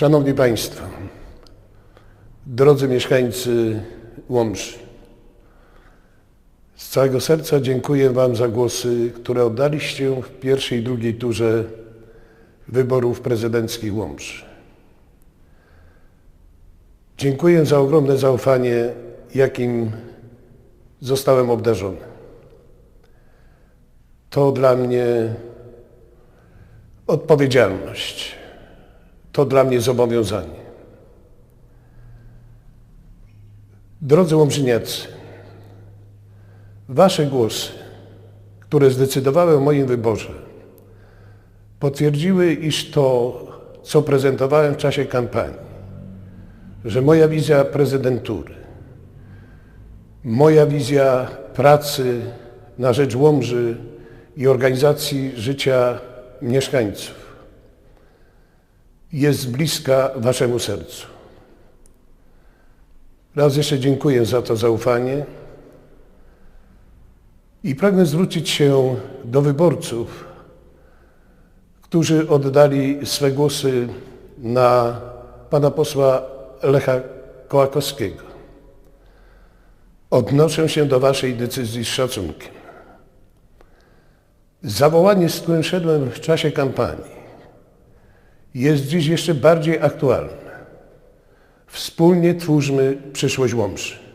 Szanowni Państwo, drodzy mieszkańcy Łomży, z całego serca dziękuję Wam za głosy, które oddaliście w pierwszej i drugiej turze wyborów prezydenckich Łomży. Dziękuję za ogromne zaufanie, jakim zostałem obdarzony. To dla mnie odpowiedzialność. To dla mnie zobowiązanie. Drodzy Łomżyniacy, Wasze głosy, które zdecydowały o moim wyborze, potwierdziły, iż to, co prezentowałem w czasie kampanii, że moja wizja prezydentury, moja wizja pracy na rzecz Łomży i organizacji życia mieszkańców jest bliska Waszemu sercu. Raz jeszcze dziękuję za to zaufanie i pragnę zwrócić się do wyborców, którzy oddali swe głosy na pana posła Lecha Kołakowskiego. Odnoszę się do Waszej decyzji z szacunkiem. Zawołanie, z którym szedłem w czasie kampanii, jest dziś jeszcze bardziej aktualne. Wspólnie twórzmy przyszłość Łomży.